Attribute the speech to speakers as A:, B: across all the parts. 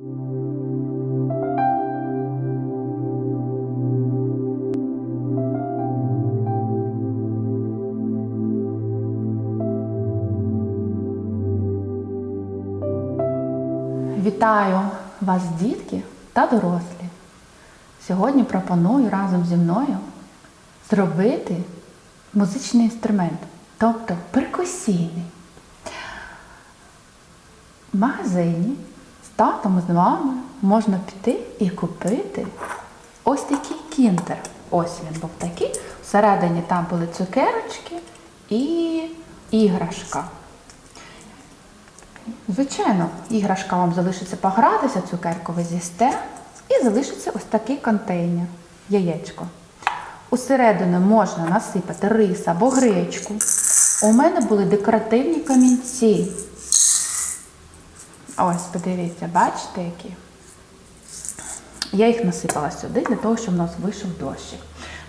A: Вітаю вас, дітки та дорослі. Сьогодні пропоную разом зі мною зробити музичний інструмент, тобто перкусійний. В магазині татом з вами можна піти і купити ось такий кіндер. Ось він був такий. Всередині там були цукерочки і іграшка. Звичайно, іграшка вам залишиться погратися, цукерку ви з'їсте, і залишиться ось такий контейнер, яєчко. Усередину можна насипати рис або гречку. У мене були декоративні камінці. Ось, подивіться, бачите, які? Я їх насипала сюди для того, щоб у нас вийшов дощик.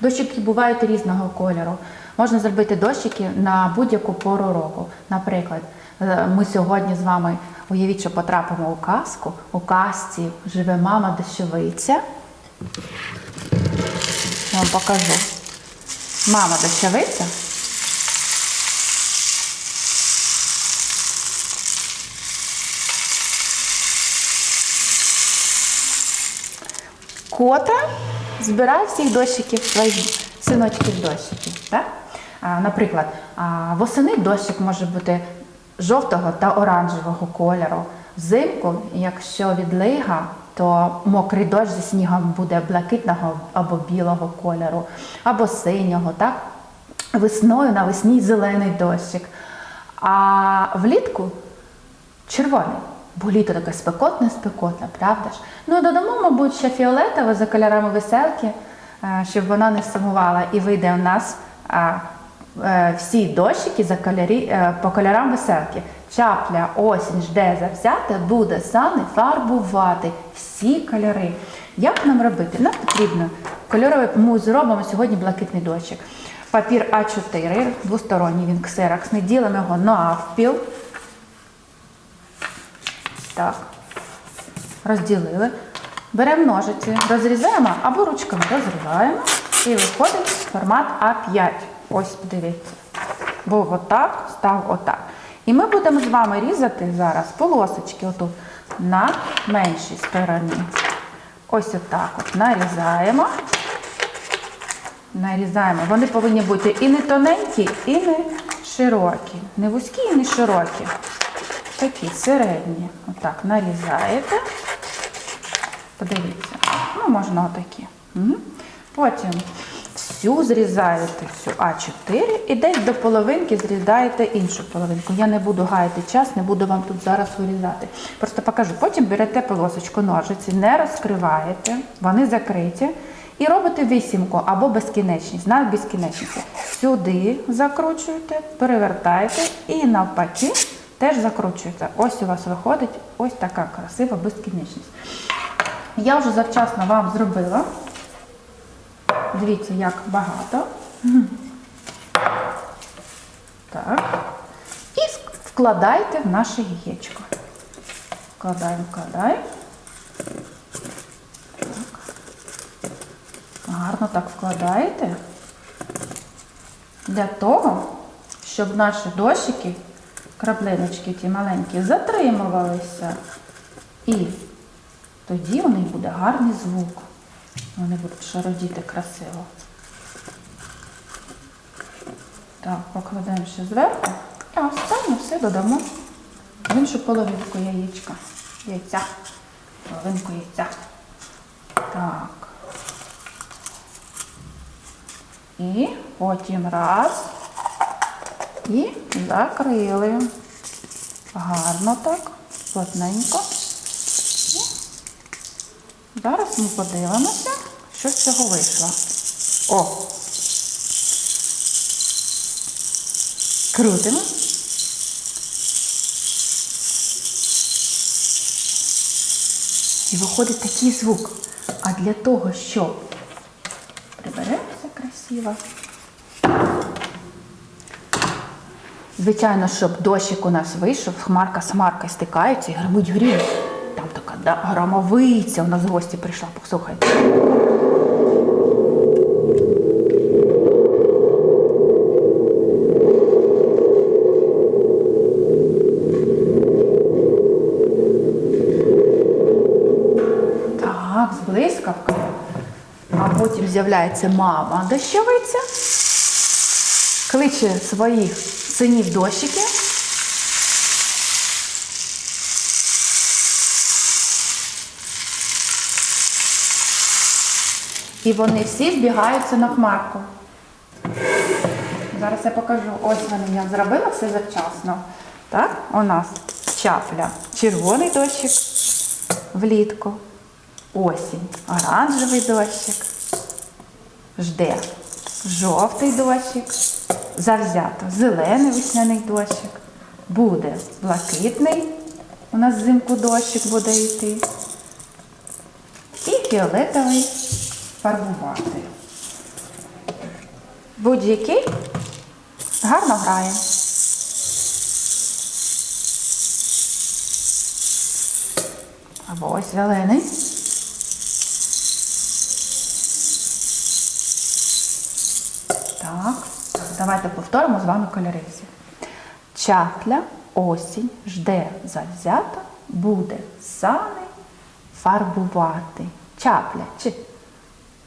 A: Дощики бувають різного кольору. Можна зробити дощики на будь-яку пору року. Наприклад, е, ми сьогодні з вами уявіть, що потрапимо у казку. У казці живе мама дощовиця. Я вам покажу. Мама дощовиця. Котра збирає всіх дощиків, своїх синочків дощиків. Так? Наприклад, восени дощик може бути жовтого та оранжевого кольору. Взимку, якщо відлига, то мокрий дощ зі снігом буде блакитного або білого кольору, або синього. Так? Весною навесні зелений дощик. А влітку червоний. Бо літо таке спекотне, спекотне, правда ж? Ну додамо, мабуть, ще фіолетове за кольорами веселки, е, щоб вона не сумувала. І вийде у нас е, всі дощики за кольорі, е, по кольорам веселки. Чапля, осінь жде завзяти, буде сани фарбувати всі кольори. Як нам робити? Нам потрібно кольоровий, ми зробимо сьогодні блакитний дощик. Папір А4, двосторонній він ксероксний, ділимо його навпіл. Так. Розділили. Беремо ножиці, розрізаємо або ручками розриваємо. І виходить формат А5. Ось подивіться. Був отак, став отак. І ми будемо з вами різати зараз полосочки отут на меншій стороні. Ось отак от нарізаємо. Нарізаємо. Вони повинні бути і не тоненькі, і не широкі. Не вузькі, і не широкі. Такі середні. Отак нарізаєте. Подивіться. Ну, можна отакі. Угу. Потім всю зрізаєте, всю А4 і десь до половинки зрізаєте іншу половинку. Я не буду гаяти час, не буду вам тут зараз вирізати. Просто покажу. Потім берете полосочку ножиці, не розкриваєте, вони закриті. І робите вісімку або безкінечність, на безкінечність. Сюди закручуєте, перевертаєте і навпаки теж закручуєте. Ось у вас виходить ось така красива безкінечність. Я вже завчасно вам зробила. Дивіться, як багато. Так. І вкладайте в наше яєчко. Вкладаємо, вкладаємо. Гарно так вкладаєте. Для того, щоб наші дощики, краплиночки ті маленькі, затримувалися. І тоді у них буде гарний звук. Вони будуть шародіти красиво. Так, покладаємо ще зверху. А останнє все додамо в іншу половинку яєчка. Яйця. Половинку яйця. Так. І потім раз. І закрили. Гарно так, плотненько. Зараз ми подивимося, що з цього вийшло. О! Крутимо. І виходить такий звук. А для того, щоб приберемося красиво. Звичайно, щоб дощик у нас вийшов, хмарка з хмаркою стикаються і гримуть грім. Там така да, громовиця у нас гості прийшла, послухайте. Так, з блискавкою. А потім з'являється мама дощовиця, кличе своїх синів дощики. І вони всі збігаються на хмарку. Зараз я покажу. Ось вони я зробила все завчасно. Так, у нас чапля, червоний дощик влітку, осінь, оранжевий дощик, жде жовтий дощик, завзято зелений весняний дощик, буде блакитний, у нас взимку дощик буде йти, і фіолетовий фарбувати. Будь-який гарно грає. Або ось зелений. Повторимо з вами кольори всі. Осінь, жде завзято, буде сани фарбувати. Чапля, чи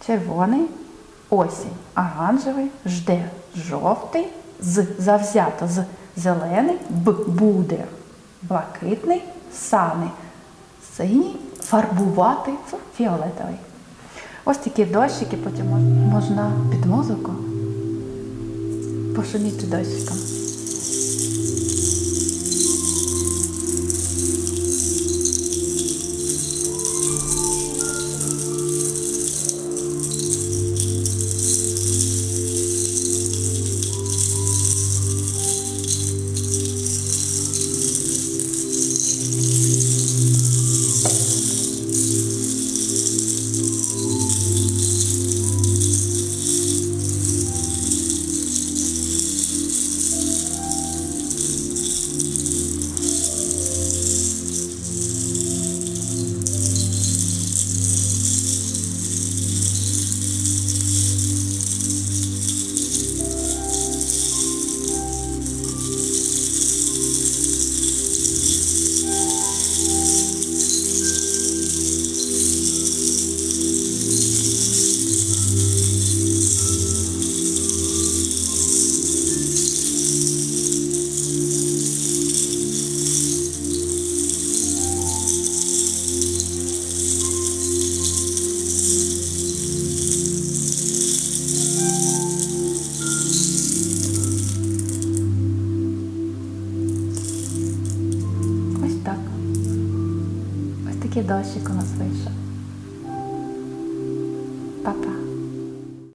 A: червоний, осінь, оранжевий, жде жовтий, з завзято з зелений, б буде блакитний, сани синій, фарбувати фіолетовий. Ось такі дощики потім можна під музику Poszli czy dojść. Ось такий дощик у нас вийшов. Па-па.